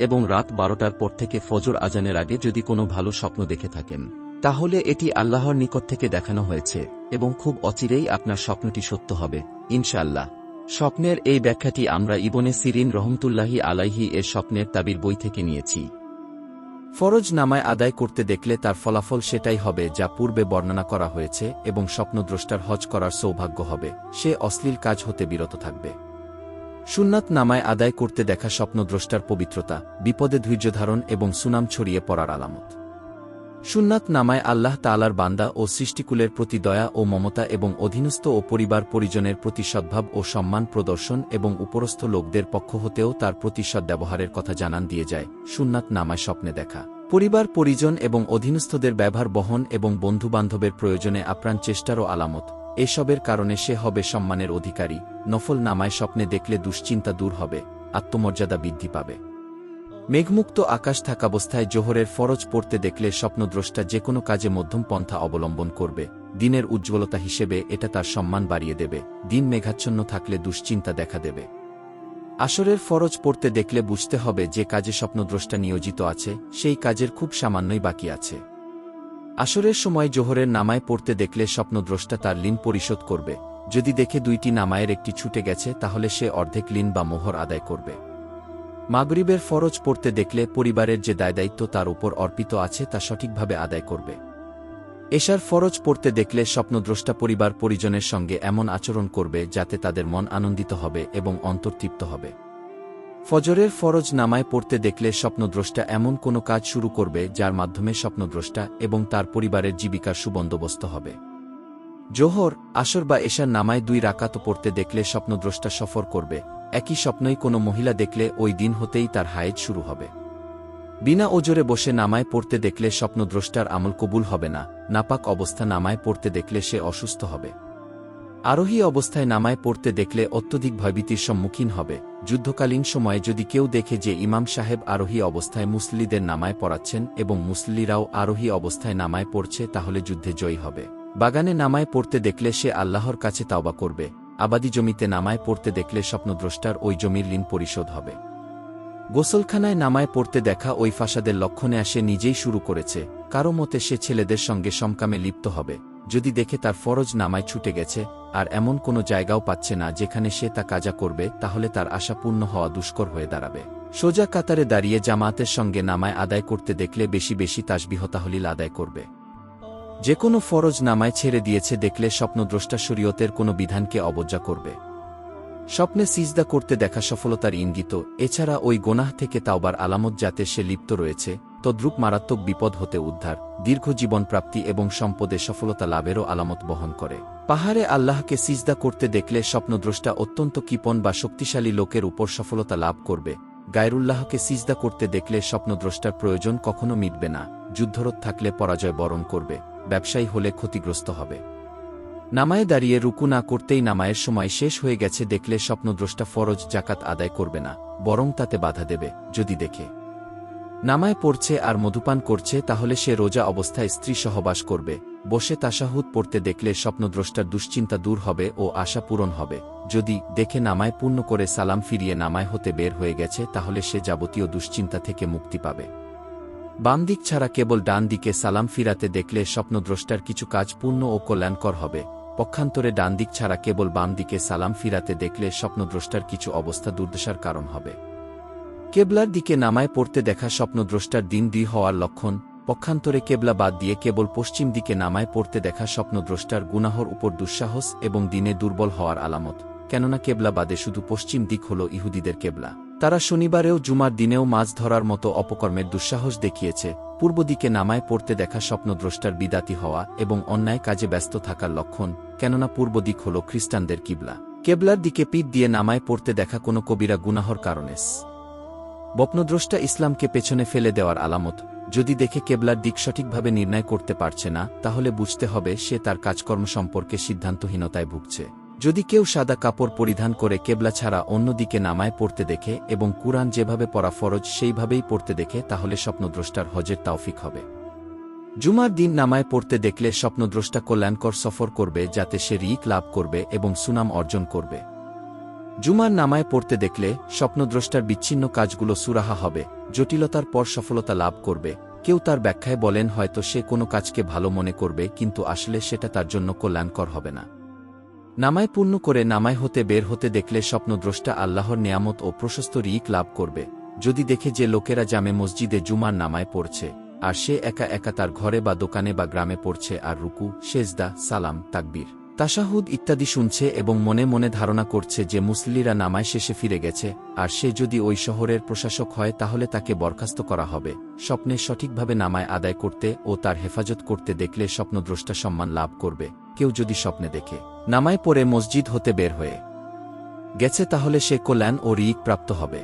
এবং রাত বারোটার পর থেকে ফজর আজানের আগে যদি কোনো ভালো স্বপ্ন দেখে থাকেন, তাহলে এটি আল্লাহর নিকট থেকে দেখানো হয়েছে, এবং খুব অচিরেই আপনার স্বপ্নটি সত্য হবে, ইনশাআল্লাহ। স্বপ্নের এই ব্যাখ্যাটি আমরা ইবনে সিরিন রহমতুল্লাহি আলাইহি এর স্বপ্নের তাবির বই থেকে নিয়েছি। ফরজ নামায় আদায় করতে দেখলে তার ফলাফল সেটাই হবে যা পূর্বে বর্ণনা করা হয়েছে এবং স্বপ্নদ্রষ্টার হজ করার সৌভাগ্য হবে, সে অশ্লীল কাজ হতে বিরত থাকবে। সুন্নাত নামায় আদায় করতে দেখা স্বপ্নদ্রষ্টার পবিত্রতা, বিপদে ধৈর্যধারণ এবং সুনাম ছড়িয়ে পড়ার আলামত। সুন্নাত নামায় আল্লাহ তালার বান্দা ও সৃষ্টিকুলের প্রতি দয়া ও মমতা এবং অধীনস্থ ও পরিবার পরিজনের প্রতি সদ্ভাব ও সম্মান প্রদর্শন এবং উপরস্থ লোকদের পক্ষ হতেও তার প্রতি সদ্ব্যবহারের কথা জানান দিয়ে যায়, সুন্নাত নামায় স্বপ্নে দেখা। পরিবার, পরিজন এবং অধীনস্থদের ব্যবহার বহন এবং বন্ধুবান্ধবের প্রয়োজনে আপ্রাণ চেষ্টারও আলামত। এসবের কারণে সে হবে সম্মানের অধিকারী নফল নামায় স্বপ্নে দেখলে দুশ্চিন্তা দূর হবে, আত্মমর্যাদা বৃদ্ধি পাবে। মেঘমুক্ত আকাশ থাকাবস্থায় জোহরের ফরজ পড়তে দেখলে স্বপ্নদ্রষ্টা যে কোনো কাজে মধ্যম পন্থা অবলম্বন করবে, দিনের উজ্জ্বলতা হিসেবে এটা তার সম্মান বাড়িয়ে দেবে, দিন মেঘাচ্ছন্ন থাকলে দুশ্চিন্তা দেখা দেবে। আসরের ফরজ পড়তে দেখলে বুঝতে হবে যে কাজে স্বপ্নদ্রষ্টা নিয়োজিত আছে, সেই কাজের খুব সামান্যই বাকি আছে। আসরের সময় জোহরের নামায় পড়তে দেখলে স্বপ্নদ্রষ্টা তার ঋণ পরিশোধ করবে। যদি দেখে দুইটি নামায়ের একটি ছুটে গেছে, তাহলে সে অর্ধেক ঋণ বা মোহর আদায় করবে। মাগরিবের ফরজ পড়তে দেখলে পরিবারের যে দায়দায়িত্ব তার উপর অর্পিত আছে, তা সঠিকভাবে আদায় করবে। এশার ফরজ পড়তে দেখলে স্বপ্নদ্রষ্টা পরিবার পরিজনের সঙ্গে এমন আচরণ করবে, যাতে তাদের মন আনন্দিত হবে এবং অন্তর্তৃপ্ত হবে। ফজরের ফরজ নামায় পড়তে দেখলে স্বপ্নদ্রষ্টা এমন কোনো কাজ শুরু করবে যার মাধ্যমে স্বপ্নদ্রষ্টা এবং তার পরিবারের জীবিকার সুবন্দোবস্ত হবে। জোহর, আসর বা এশার নামায় দুই রাকাত পড়তে দেখলে স্বপ্নদ্রষ্টা সফর করবে। একই স্বপ্নই কোনো মহিলা দেখলে ওই দিন হতেই তার হায়েজ শুরু হবে। বিনা ওজরে বসে নামায় পড়তে দেখলে স্বপ্নদ্রষ্টার আমল কবুল হবে না, নাপাক অবস্থা নামায় পড়তে দেখলে সে অসুস্থ হবে। আরোহী অবস্থায় নামায় পড়তে দেখলে অত্যধিক ভয়ভীতির সম্মুখীন হবে। যুদ্ধকালীন সময়ে যদি কেউ দেখে যে ইমাম সাহেব আরোহী অবস্থায় মুসলিদের নামায় পড়াচ্ছেন এবং মুসলিরাও আরোহী অবস্থায় নামায় পড়ছে, তাহলে যুদ্ধে জয়ী হবে। বাগানে নামায় পড়তে দেখলে সে আল্লাহর কাছে তাওবা করবে। আবাদি জমিতে নামায় পড়তে দেখলে স্বপ্নদ্রষ্টার ওই জমির ঋণ পরিশোধ হবে। গোসলখানায় নামায় পড়তে দেখা ওই ফাসাদের লক্ষণে আসে নিজেই শুরু করেছে। কারও মতে সে ছেলেদের সঙ্গে সমকামে লিপ্ত হবে। যদি দেখে তার ফরজ নামায় ছুটে গেছে, আর এমন কোনো জায়গাও পাচ্ছে না যেখানে সে তা কাজা করবে, তাহলে তার আশা পূর্ণ হওয়া দুষ্কর হয়ে দাঁড়াবে। সোজা কাতারে দাঁড়িয়ে জামায়াতের সঙ্গে নামায় আদায় করতে দেখলে বেশি বেশি তাসবিহতাহলিল আদায় করবে। যে কোনো ফরজ নামায় ছেড়ে দিয়েছে দেখলে স্বপ্নদ্রষ্টা শরীয়তের কোনো বিধানকে অবজ্ঞা করবে। স্বপ্নে সিজদা করতে দেখা সফলতার ইঙ্গিত, এছাড়া ওই গোনাহ থেকে তাওবার আলামত যাতে সে লিপ্ত রয়েছে তদ্রূপ মারাত্মক বিপদ হতে উদ্ধার দীর্ঘ জীবন প্রাপ্তি এবং সম্পদে সফলতা লাভেরও আলামত বহন করে। পাহাড়ে আল্লাহকে সিজদা করতে দেখলে স্বপ্নদ্রষ্টা অত্যন্ত কিপন বা শক্তিশালী লোকের উপর সফলতা লাভ করবে। গায়রুল্লাহকে সিজদা করতে দেখলে স্বপ্নদ্রষ্টার প্রয়োজন কখনো মিটবে না, যুদ্ধরত থাকলে পরাজয় বরণ করবে, ব্যবসায়ী হলে ক্ষতিগ্রস্ত হবে। নামায় দাঁড়িয়ে রুকু না করতেই নামায়ের সময় শেষ হয়ে গেছে দেখলে স্বপ্নদ্রষ্টা ফরজ জাকাত আদায় করবে না, বরং তাতে বাধা দেবে, যদি দেখে। নামায় পড়ছে আর মধুপান করছে তাহলে সে রোজা অবস্থায় স্ত্রী সহবাস করবে। বসে তাসাহুদ পড়তে দেখলে স্বপ্নদ্রষ্টার দুশ্চিন্তা দূর হবে ও আশা পূরণ হবে। যদি দেখে নামায় পূর্ণ করে সালাম ফিরিয়ে নামায় হতে বের হয়ে গেছে তাহলে সে যাবতীয় দুশ্চিন্তা থেকে মুক্তি পাবে। বাম দিক ছাড়া কেবল ডান দিকে সালাম ফিরাতে দেখলে স্বপ্নদ্রষ্টার কিছু কাজ পূর্ণ ও কল্যাণকর হবে। পক্ষান্তরে ডান দিক ছাড়া কেবল বাম দিকে সালাম ফিরাতে দেখলে স্বপ্নদ্রষ্টার কিছু অবস্থা দুর্দশার কারণ হবে। কেবলার দিকে নামায় পড়তে দেখা স্বপ্নদ্রষ্টার দিন দুই হওয়ার লক্ষণ, পক্ষান্তরে কেবলা বাদ দিয়ে কেবল পশ্চিম দিকে নামায় পড়তে দেখা স্বপ্নদ্রষ্টার গুনাহর উপর দুঃসাহস এবং দিনে দুর্বল হওয়ার আলামত, কেননা কেবলা বাদে শুধু পশ্চিম দিক হল ইহুদিদের কেবলা। তারা শনিবারেও জুমার দিনেও মাছ ধরার মতো অপকর্মের দুঃসাহস দেখিয়েছে, পূর্ব দিকে নামায় পড়তে দেখা স্বপ্নদ্রষ্টার বিদাতি হওয়া এবং অন্যায় কাজে ব্যস্ত থাকার লক্ষণ, কেননা পূর্ব দিক হল খ্রিস্টানদের কিবলা। কেবলার দিকে পিঠ দিয়ে নামায় পড়তে দেখা কোনো কবিরা গুনাহর কারণেস বপ্নদ্রষ্টা ইসলামকে পেছনে ফেলে দেওয়ার আলামত। যদি দেখে কেবলার দিক সঠিকভাবে নির্ণয় করতে পারছে না, তাহলে বুঝতে হবে সে তার কাজকর্ম সম্পর্কে সিদ্ধান্তহীনতায় ভুগছে। যদি কেউ সাদা কাপড় পরিধান করে কেবলা ছাড়া অন্য দিকে নামায় পড়তে দেখে এবং কুরআন যেভাবে পড়া ফরজ সেইভাবেই পড়তে দেখে, তাহলে স্বপ্নদ্রষ্টার হজের তাওফিক হবে। জুমার দিন নামায় পড়তে দেখলে স্বপ্নদ্রষ্টা কল্যাণকর সফর করবে, যাতে সে রিক লাভ করবে এবং সুনাম অর্জন করবে। জুমার নামায় পড়তে দেখলে স্বপ্নদ্রষ্টার বিচ্ছিন্ন কাজগুলো সুরাহা হবে, জটিলতার পর সফলতা লাভ করবে। কেউ তার ব্যাখ্যায় বলেন, হয়তো সে কোনো কাজকে ভালো মনে করবে, কিন্তু আসলে সেটা তার জন্য কল্যাণকর হবে না। নামায় পূর্ণ করে নামায় হতে বের হতে দেখলে স্বপ্নদ্রষ্টা আল্লাহর নিয়ামত ও প্রশস্ত রিক লাভ করবে। যদি দেখে যে লোকেরা জামে মসজিদে জুমার নামায় পড়ছে, আর সে একা একা তার ঘরে বা দোকানে বা গ্রামে পড়ছে, আর রুকু, সেজদা, সালাম, তাকবীর। তাশাহুদ ইত্যাদি শুনছে এবং মনে মনে ধারণা করছে যে মুসলিরা নামায় শেষে ফিরে গেছে, আর সে যদি ওই শহরের প্রশাসক হয় তাহলে তাকে বরখাস্ত করা হবে। স্বপ্নে সঠিকভাবে নামায় আদায় করতে ও তার হেফাজত করতে দেখলে স্বপ্নদ্রষ্টা সম্মান লাভ করবে, কেউ যদি স্বপ্নে দেখে। নামায় পরে মসজিদ হতে বের হয়ে গেছে তাহলে সে কল্যাণ ও রিক প্রাপ্ত হবে।